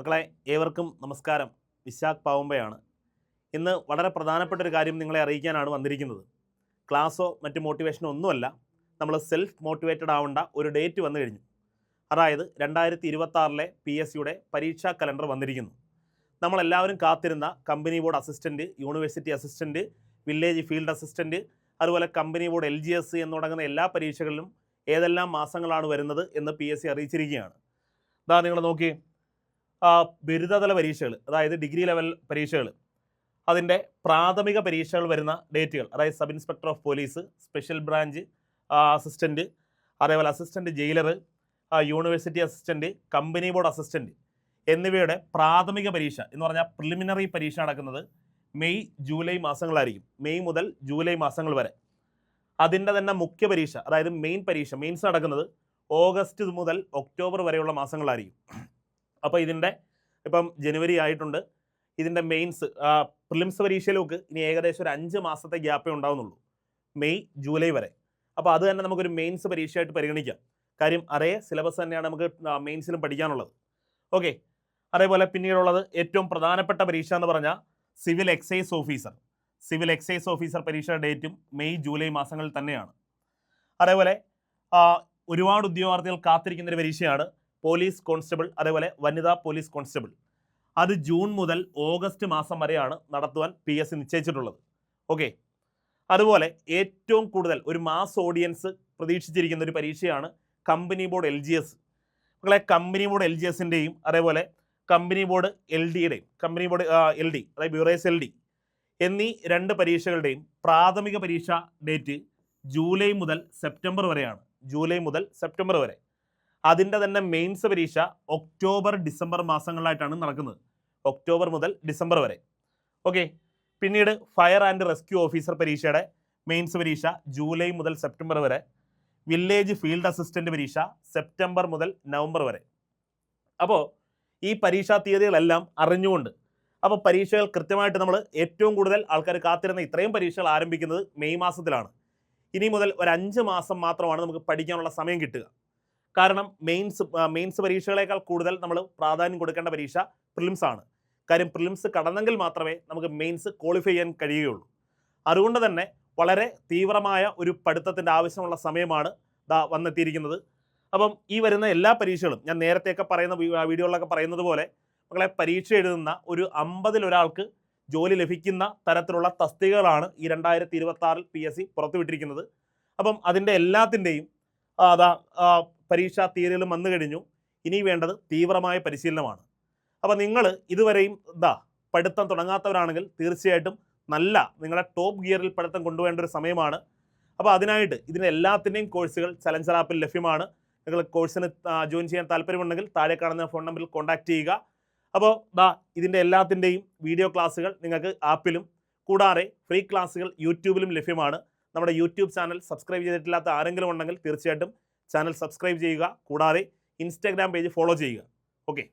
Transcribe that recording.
മക്കളെ ഏവർക്കും നമസ്കാരം. വിശാഖ് പാവുമ്പയാണ്. ഇന്ന് വളരെ പ്രധാനപ്പെട്ട ഒരു കാര്യം നിങ്ങളെ അറിയിക്കാനാണ് വന്നിരിക്കുന്നത്. ക്ലാസ്സോ മറ്റ് മോട്ടിവേഷനോ ഒന്നുമല്ല നമ്മൾ സെൽഫ് മോട്ടിവേറ്റഡ് ആവേണ്ട ഒരു ഡേറ്റ് വന്നു കഴിഞ്ഞു. അതായത് രണ്ടായിരത്തി ഇരുപത്താറിലെ പി എസ് സിയുടെ പരീക്ഷാ കലണ്ടർ വന്നിരിക്കുന്നു. നമ്മളെല്ലാവരും കാത്തിരുന്ന company board assistant university assistant village field assistant അതുപോലെ company board L G S എന്ന് തുടങ്ങുന്ന എല്ലാ പരീക്ഷകളിലും ഏതെല്ലാം മാസങ്ങളാണ് വരുന്നത് എന്ന് പി എസ് സി അറിയിച്ചിരിക്കുകയാണ്. ഇതാ നിങ്ങൾ നോക്കി ആ, ബിരുദതല പരീക്ഷകൾ അതായത് ഡിഗ്രി ലെവൽ പരീക്ഷകൾ അതിന്റെ പ്രാഥമിക പരീക്ഷകൾ വരുന്ന ഡേറ്റുകൾ അതായത് sub inspector of police special branch assistant അതേപോലെ assistant jailer university assistant company board assistant എന്നിവയുടെ പ്രാഥമിക പരീക്ഷ എന്ന് പറഞ്ഞാൽ പ്രിലിമിനറി പരീക്ഷ നടക്കുന്നത് മെയ് ജൂലൈ മാസങ്ങളായിരിക്കും. മെയ് മുതൽ ജൂലൈ മാസങ്ങൾ വരെ. അതിന്റെ തന്നെ മുഖ്യ പരീക്ഷ അതായത് മെയിൻ പരീക്ഷ മെയിൻസ് നടക്കുന്നത് ഓഗസ്റ്റ് മുതൽ ഒക്ടോബർ വരെയുള്ള മാസങ്ങളായിരിക്കും. അപ്പോൾ ഇതിന്റെ ഇപ്പം ജനുവരി ആയിട്ടുണ്ട്. ഇതിന്റെ മെയിൻസ് പ്രിലിംസ് പരീക്ഷയിലേക്ക് ഇനി ഏകദേശം ഒരു അഞ്ച് മാസത്തെ ഗ്യാപ്പേ ഉണ്ടാവുന്നുള്ളൂ. മെയ് ജൂലൈ വരെ. അപ്പോൾ അത് തന്നെ നമുക്കൊരു മെയിൻസ് പരീക്ഷയായിട്ട് പരിഗണിക്കാം. കാര്യം അതേ സിലബസ് തന്നെയാണ് നമുക്ക് മെയിൻസിലും പഠിക്കാനുള്ളത്. ഓക്കെ അതേപോലെ പിന്നീടുള്ളത് ഏറ്റവും പ്രധാനപ്പെട്ട പരീക്ഷ എന്ന് പറഞ്ഞാൽ civil excise officer civil excise officer പരീക്ഷയുടെ ഡേറ്റും മെയ് ജൂലൈ മാസങ്ങളിൽ തന്നെയാണ്. അതേപോലെ ഒരുപാട് ഉദ്യോഗാർത്ഥികൾ കാത്തിരിക്കുന്ന ഒരു പരീക്ഷയാണ്. പോലീസ് കോൺസ്റ്റബിൾ അതേപോലെ വനിതാ പോലീസ് കോൺസ്റ്റബിൾ. അത് ജൂൺ മുതൽ ഓഗസ്റ്റ് മാസം വരെയാണ് നടത്തുവാൻ പി എസ് നിശ്ചയിച്ചിട്ടുള്ളത്. ഓക്കെ. അതുപോലെ ഏറ്റവും കൂടുതൽ ഒരു മാസ് ഓഡിയൻസ് പ്രതീക്ഷിച്ചിരിക്കുന്ന ഒരു പരീക്ഷയാണ് company board L G S. മക്കളെ കമ്പനി ബോർഡ് എൽ ജി എസിന്റെയും അതേപോലെ കമ്പനി ബോർഡ് എൽ ഡിയുടെയും കമ്പനി ബോർഡ് എൽ ഡി അതായത് ബ്യൂറേസ് എൽ ഡി എന്നീ രണ്ട് പരീക്ഷകളുടെയും പ്രാഥമിക പരീക്ഷ ഡേറ്റ് ജൂലൈ മുതൽ സെപ്റ്റംബർ വരെയാണ്. ജൂലൈ മുതൽ സെപ്റ്റംബർ വരെ. അതിന്റെ തന്നെ മെയിൻസ് പരീക്ഷ ഒക്ടോബർ ഡിസംബർ മാസങ്ങളിലായിട്ടാണ് നടക്കുന്നത്. ഒക്ടോബർ മുതൽ ഡിസംബർ വരെ. ഓക്കെ പിന്നീട് ഫയർ ആൻഡ് റെസ്ക്യൂ ഓഫീസർ പരീക്ഷയുടെ മെയിൻസ് പരീക്ഷ ജൂലൈ മുതൽ സെപ്റ്റംബർ വരെ. വില്ലേജ് ഫീൽഡ് അസിസ്റ്റന്റ് പരീക്ഷ സെപ്റ്റംബർ മുതൽ നവംബർ വരെ. അപ്പോൾ ഈ പരീക്ഷാ തീയതികളെല്ലാം അറിഞ്ഞുകൊണ്ട് അപ്പോൾ പരീക്ഷകൾ കൃത്യമായിട്ട് നമ്മൾ ഏറ്റവും കൂടുതൽ ആൾക്കാർ കാത്തിരുന്ന ഇത്രയും പരീക്ഷകൾ ആരംഭിക്കുന്നത് മെയ് മാസത്തിലാണ്. ഇനി മുതൽ ഒരു അഞ്ച് മാസം മാത്രമാണ് നമുക്ക് പഠിക്കാനുള്ള സമയം കിട്ടുക. കാരണം മെയിൻസ് മെയിൻസ് പരീക്ഷകളേക്കാൾ കൂടുതൽ നമ്മൾ പ്രാധാന്യം കൊടുക്കേണ്ട പരീക്ഷ പ്രിലിംസ് ആണ്. കാര്യം പ്രിലിംസ് കടന്നെങ്കിൽ മാത്രമേ നമുക്ക് മെയിൻസ് ക്വാളിഫൈ ചെയ്യാൻ കഴിയുകയുള്ളൂ. അതുകൊണ്ട് തന്നെ വളരെ തീവ്രമായ ഒരു പഠിത്തത്തിന്റെ ആവശ്യമുള്ള സമയമാണ് ദാ വന്നെത്തിയിരിക്കുന്നത്. അപ്പം ഈ വരുന്ന എല്ലാ പരീക്ഷകളും ഞാൻ നേരത്തെയൊക്കെ പറയുന്ന വീഡിയോകളിലൊക്കെ പറയുന്നത് പോലെ മക്കളെ പരീക്ഷ എഴുതുന്ന ഒരു അമ്പതിലൊരാൾക്ക് ജോലി ലഭിക്കുന്ന തരത്തിലുള്ള തസ്തികകളാണ് ഈ രണ്ടായിരത്തി ഇരുപത്തി ആറിൽ പി എസ് സി പുറത്തുവിട്ടിരിക്കുന്നത്. അപ്പം അതിന്റെ എല്ലാത്തിന്റെയും അതാ പരീക്ഷാ തീയതികളും വന്നു കഴിഞ്ഞു. ഇനി വേണ്ടത് തീവ്രമായ പരിശീലനമാണ്. അപ്പോൾ നിങ്ങൾ ഇതുവരെയും ഇതാ പഠിത്തം തുടങ്ങാത്തവരാണെങ്കിൽ തീർച്ചയായിട്ടും നല്ല നിങ്ങളെ ടോപ്പ് ഗിയറിൽ പഠിത്തം കൊണ്ടുപോകേണ്ട ഒരു സമയമാണ്. അപ്പോൾ അതിനായിട്ട് ഇതിന്റെ എല്ലാത്തിന്റെയും കോഴ്സുകൾ ചലഞ്ചർ ആപ്പിൽ ലഭ്യമാണ്. നിങ്ങൾ കോഴ്സിന് ജോയിൻ ചെയ്യാൻ താല്പര്യമുണ്ടെങ്കിൽ താഴെ കാണുന്ന ഫോൺ നമ്പറിൽ കോൺടാക്റ്റ് ചെയ്യുക. അപ്പോൾ ദാ ഇതിന്റെ എല്ലാത്തിന്റെയും വീഡിയോ ക്ലാസ്സുകൾ നിങ്ങൾക്ക് ആപ്പിലും കൂടാതെ ഫ്രീ ക്ലാസ്സുകൾ യൂട്യൂബിലും ലഭ്യമാണ്. നമ്മുടെ യൂട്യൂബ് ചാനൽ സബ്സ്ക്രൈബ് ചെയ്തിട്ടില്ലാത്ത ആരെങ്കിലും ഉണ്ടെങ്കിൽ തീർച്ചയായിട്ടും ചാനൽ സബ്സ്ക്രൈബ് ചെയ്യുക. കൂടാതെ ഇൻസ്റ്റാഗ്രാം പേജ് ഫോളോ ചെയ്യുക. ഓക്കെ.